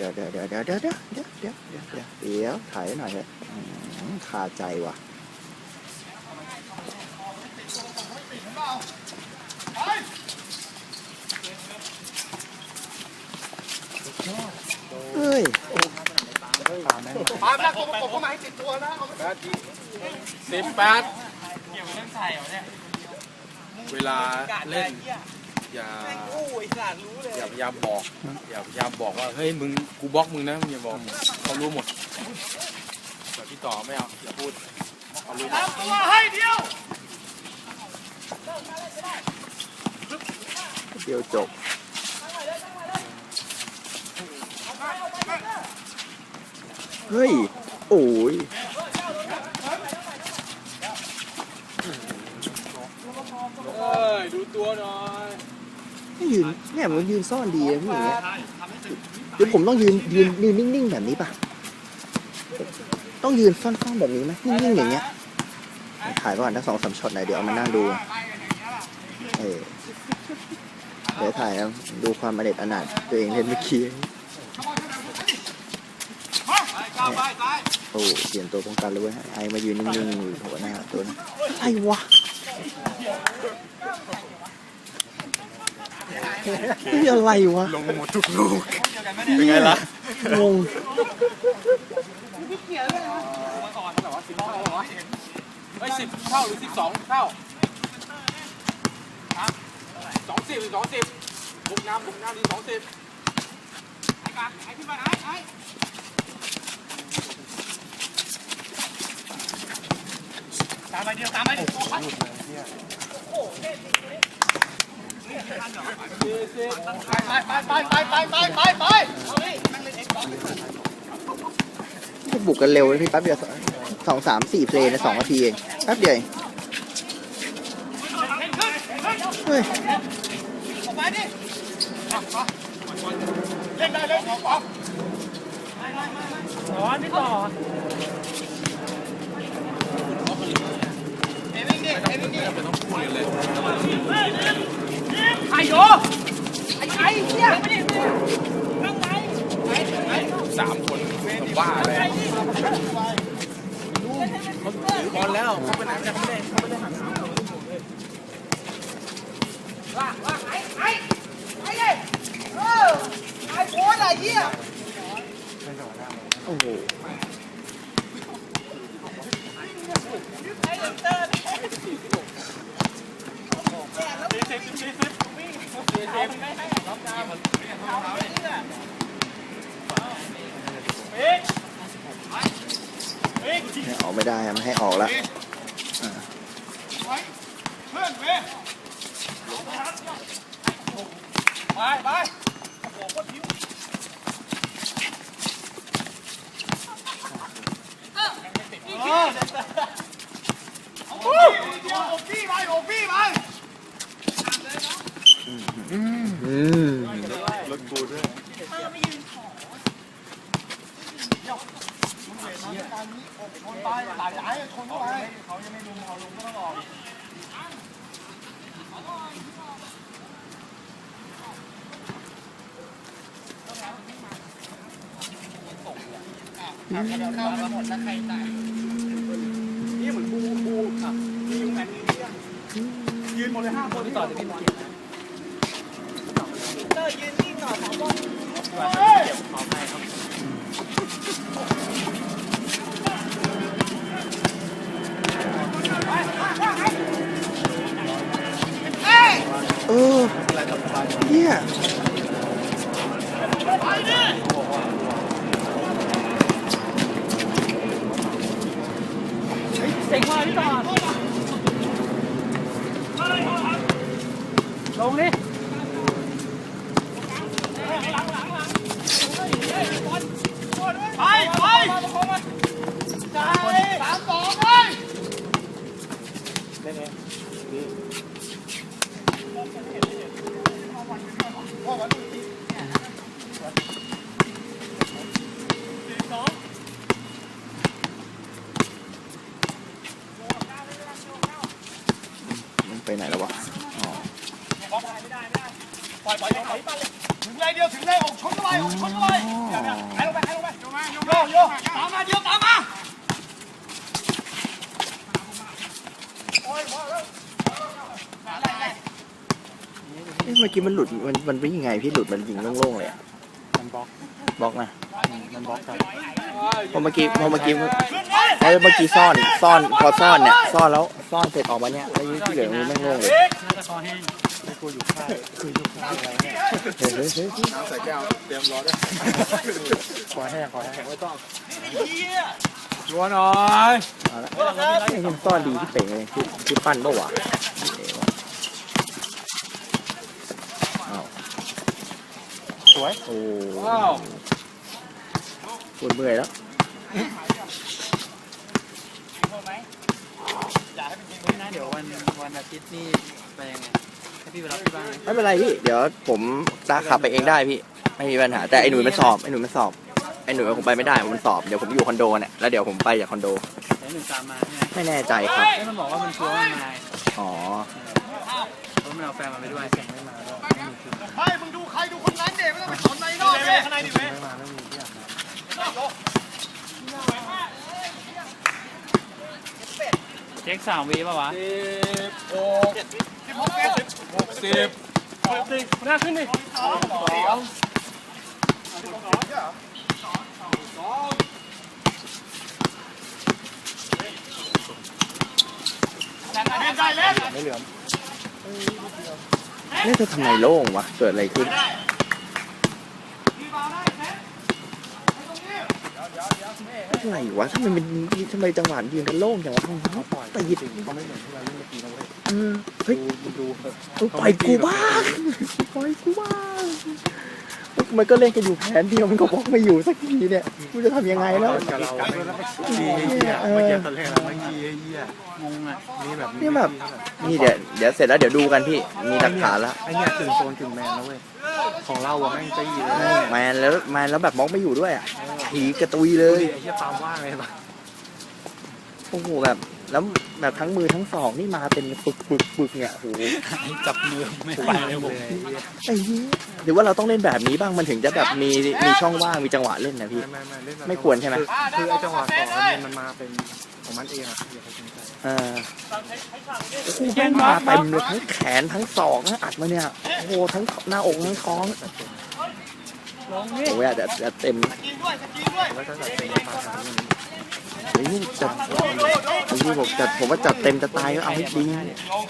ดี๋ยวเดี๋ยวเดี๋ยวเดี๋ยวเดี๋ยวเดี๋ยวเดี๋ยวเดี๋ยวเดี๋ยวเดี๋ยวเดี๋ยวถ่ายหน่อยเถอะคาใจว่ะเฮ้ยปาล์มนะตัวประกบเข้ามาให้ติดตัวนะเอาไปสิบแปดเวลาเล่น อย่าอย่าพยายามบอก อย่าพยายามบอกว่า เฮ้ย มึง กูบล็อกมึงนะมึงอย่าบอกเขารู้หมดแต่พี่ต่อไม่เอา อย่าพูดเขารู้หมดตัวให้เดียว เดียวจบเฮ้ย โอ้ยเอ้ย ดูตัวหน่อย ไม่ยืนเนี่ยมันยืนซ่อนดีอะพี่อย่างเงี้ยเดี๋ยวผมต้องยืนยืนยืนนิ่งๆแบบนี้ป่ะ ต้องยืนซ่อนๆแบบนี้ไหมนิ่งๆอย่างเงี้ยถ่ายก่อนถ้าสองสามช็อตไหนอยเดี๋ยวเอามานั่งดูเออเดี๋ยวถ่ายแล้วดูความอเด็ดอนาถตัวเองเล่นเมื่อกี้โอ้เปลี่ยนตัวป้องกันเลยเว้ยไอมายืนนิ่งๆอยู่หัวหน้าตัวนั้นไอ้วะ นี่อะไรวะ ลงหมดทุกลูก เป็นไงล่ะ งงเฮ้ยสิบเท่าหรือสิบสองเท่าสองสิบหรือสองสิบบุกน้ำบุกน้ำหรือสองสิบตามไปเดียวตามไปเดียวสี่สิบไปไปไป บุกกันเร็วเลยพี่แป๊บเดียวสองสามสี่เพลงในสองนาทีเองแป๊บเดียวเองเฮ้ยไปดิเล่นได้เลยป๊อปร้อนนี่ต่อเอ็วิ่งดิเอ็วิ่งดิไม่ต้องพูดเลย ไข่โยไอ้ไข่เนี่ยนั่งไหสามคนบ้าเลยเขาถือบอลแล้วเขาเป็นนักกาเนี่ย ออกไม่ได้ไม่ให้ออกแล้วไปไป ครับเข้ามาหมดแล้วใครตายนี่เหมือนปูปูครับมียุงอันนี้เรื่ยืนหมดเลยห้าคนที่ต่อจะพี่บอลพีเตอร์ยืนนิ่งหน่อยขอบอลเดี๋ยวขอให้ครับเออเนี่ย ไปไหนแล้ววะอ๋อปล่อยปล่อยปล่อยปล่อยถึงไรเดียวถึงไรอกชนเข้าไปอกชนเข้าไปอ๋อตามมาเดี๋ยวตามมาโอ้ยพอแล้วเอ๊ะเมื่อกี้มันหลุดมันมันเป็นยังไงพี่หลุดมันยิงโล่งๆเลยอะมันบล็อกบล็อกนะ มันบล็อกกันพอเมื่อกี้พอเมื่อกี้ไอ้เมื่อกี้ซ่อนซ่อนพอซ่อนเนี่ยซ่อนแล้วซ่อนเสร็จออกมาเนี่ยแล้วที่เหลือมันแม่งโล่งเลยน่าจะคอแห้งไม่กลัวอยู่ค่ายคืออยู่ค่ายอะไรเนี่ยเฮ้ยเฮ้ยเฮ้ยน้ำใส่แก้วเตรียมรอด้วยคอแห้งคอแห้งไม่ต้องรัวหน่อยเอาละไอ้ยังซ่อนดีที่เป่งเลยที่ที่ปั้นปะวะอ้าวสวยโอ้ว้าว ปวดเมื่อยแล้วนะเดี๋ยววันวันอาทิตย์นี่ไปยังไงให้พี่ไปรับที่บ้านไหมไม่เป็นไรพี่เดี๋ยวผมตาขับไปเองได้พี่ไม่มีปัญหาแต่ไอ้หนุ่ยมันสอบไอ้หนุ่ยมันสอบไอ้หนุ่ยผมไปไม่ได้ผมมันสอบเดี๋ยวผมอยู่คอนโดเนี่ยแล้วเดี๋ยวผมไปจากคอนโดเดี๋ยวหนึ่งตามมาใช่ไหมไม่แน่ใจครับแล้วมันบอกว่ามันชัวร์ว่ามันมาอ๋อเพราะมันเอาแฟนมาไปด้วยเสียงไม่มาแล้วไม่มีคือเฮ้ยมึงดูใครดูคนนั้นเด็ไม่ต้องไปสนในนอกเลยข้างในดิเว้ย เช็คสามวีป่ะวะสิบหกสิบหกเมตรสิบหกสิบหกสิบหน้าขึ้นดิสองสองเล่นได้เล่นไม่เหลือมนี่จะทำไมโล่งวะ เกิดอะไรขึ้น อะไรวะทำไมมันทำไมจังหวะยืนกันโล่งจังวะเขาปล่อยตีดเขาไม่เหมือนที่เราเล่นเมื่อกี้นะเว้ยเออเฮ้ยดูดูเถอะเออปล่อยกูบ้างปล่อยกูบ้าง มันก็เล่นกันอยู่แผนเดียวมันก็บล็อกไม่อยู่สักทีเนี่ยกูจะทำยังไงแล้ว กับเราดีเฮียเมื่อกี้ตอนแรกเราไม่ดีเฮียงงอะนี่แบบนี่แบบ นี่เดี๋ยวเดี๋ยวเสร็จแล้วเดี๋ยวดูกันพี่ มีหลักฐานแล้ว ไอ้เนี่ยถึงโซนถึงแมนแล้วเว้ยของเราอะแม่งตีเลยแมนแล้วแมนแล้วแบบบล็อกไม่อยู่ด้วยอะผีกระตุยเลดูยดิไอ้เหี้ยปาล์มว่างเลยปะโอ้โหแบบ แล้วแบบทั้งมือทั้งสองนี่มาเป็นปึกปึกปึกเนี่ยโอ้โหจับมือไม่ไหวเลยผมไอ้เหี้ยหรือว่าเราต้องเล่นแบบนี้บ้างมันถึงจะแบบมีมีช่องว่างมีจังหวะเล่นนะพี่ไม่ไม่เล่นไม่ควรใช่ไหมคือไอ้จังหวะต่อเนี่ยมันมาเป็นของมันเองอะอย่าไปสนใจเออโอ้โหแม่งมาเต็มเลยทั้งแขนทั้งศอกทั้งอัดมาเนี่ยโอ้โหทั้งหน้าอกทั้งท้องโอ้ยอาจจะจะเต็มกินด้วยจะกินด้วยแล้วก็จัดเป็นปลาสามอย่างนี้ เฮ้ยจัดไอ้ที่ผมจัดผมว่าจัดเต็มจะตายก็เอาให้ดี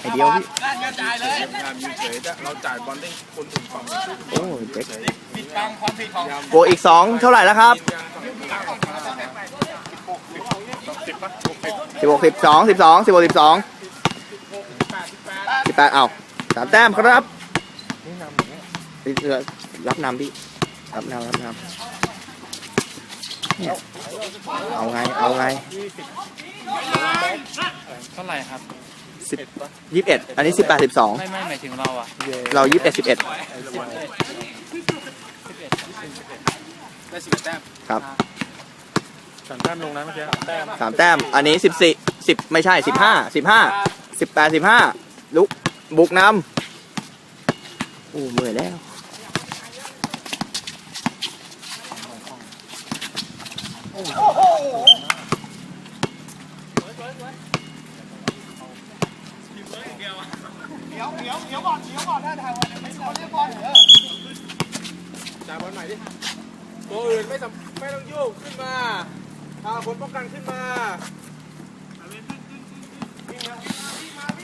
ไอเดียวพี่นั่นกระจายเลยงานมีเฉยเราจ่ายบอลได้คนอื่นฝั่งโอ้ยเจ๊กปิดบังความผิดของโกอีกสองเท่าไหร่แล้วครับสิบปะสิบหกสิบสองสิบสองสิบหกสิบสองสิบแปดเอาสามแต้มครับนี่นำอย่างเงี้ยเรือรับนำพี่รับนำรับนำ เนี่ยเอาไง เอาไงเท่าไหร่ครับสิบยี่สิบเอ็ดอันนี้สิบแปดสิบสองไม่ไม่หมายถึงเราอะเย่เรายี่สิบเอ็ดสิบเอ็ดได้สิบแต้มครับสามแต้มลงนะเมื่อกี้แต้มสามแต้มอันนี้สิบสี่สิบไม่ใช่สิบห้าสิบห้าสิบแปดสิบห้าลุกบุกนำโอ้เมื่อยแล้ว จ่ายบอลใหม่ดิตัวอื่นไม่สำไม่ต้องยุ่งขึ้นมาพาคนป้องกันขึ้นมา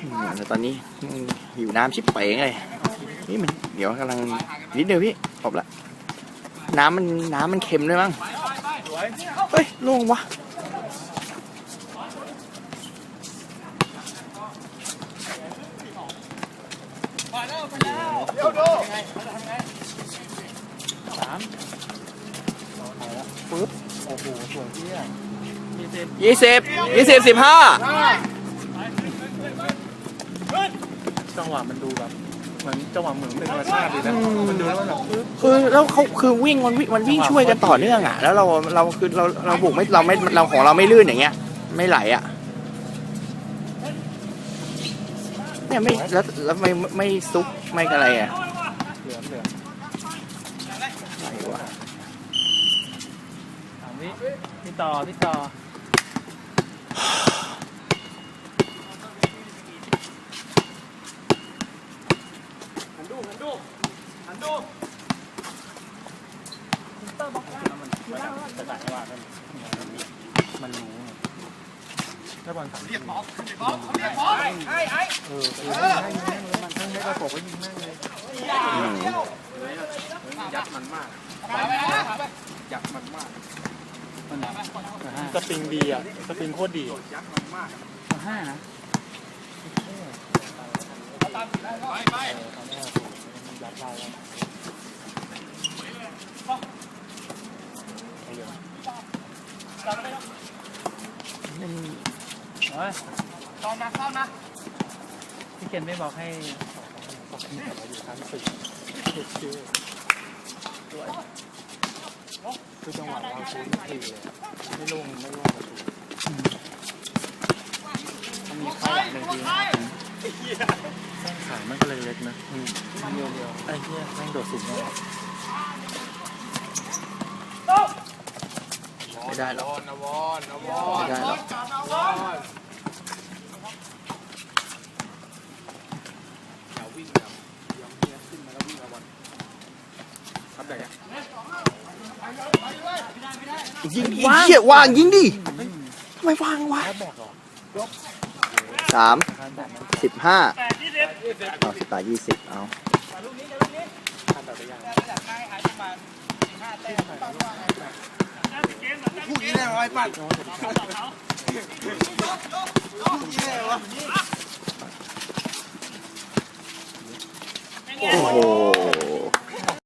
อืมแต่ตอนนี้อืมหิวน้ำชิบเป๋งเลยนี่มันเดี๋ยวกำลังนิดเดียวพี่ขอบละน้ำมันน้ำมันเค็มด้วยมั้งเฮ้ย โล่งวะเดี๋ยวดูสามโอ้โหสวยที่อะยี่สิบยี่สิบยี่สิบสิบห้าจังหวะมันดูแบบ เหมือนจังหวะเหมือนเป็นธรรมชาติดีนะมันดูแล้วมันแบบปึ๊บคือแล้วเขาคือวิ่งมันวิ่งมันวิ่งช่วยกันต่อเนื่องอะ แล้วเราเราคือเราเราบุกไม่เราไม่เราของเราไม่ลื่นอย่างเงี้ย ไม่ไหลอะเนี่ยไม่แล้วแล้วไม่ไม่ซุกไม่อะไรอะเหลือเหลือไหลวะสามวิพี่ต่อพี่ต่อ หันดูหันดูหันดู จะจ่ายว่ามันรู้ถ้าบอลสาเรียกบอลเรียกบอลเรียกบอลไอ้ไอ้เออคือให้ยิงแม่งเลยมันทั้งให้กระโปงก็ยิงแม่งเลยอยัดมันมากไปไปนะยัดมันมากสปริงดีอะสปริงโคตรดียัดมันมากห้านะไปไปยัดได้แล้วมันเฮ้ย ตอนมาเข้านะพี่เคนไม่บอกให้สปริงแต่ว่าอยู่ชั้นสี่ชื่อด้วยคือจังหวะเราชูไม่ตีเลยไม่ลงไม่ลงประตูมันมีข้อหลังหนึ่งทีแข้งขามันก็เลยเล็กนะอืมเดียวเดียวไอ้เหี้ยแม่งโดดสูงมาก ได้หรอกนะวอนนะวอนไม่ได้หรอกอย่าวิ่งแบบอย่าเพี้ยนขึ้นมาแล้ววิ่งเอาบอลทำได้ยังยิงว่างเหี้ยวางยิงดิทำไมวางวะแค่แบกเหรอสามแค่แบกมันสิบห้าเอาสิบแปดยี่สิบเอา ทำแบบไปยังพูดนี้ได้ไหมไอ้ปัดพูดนี้ได้ไหมวะโอ้โห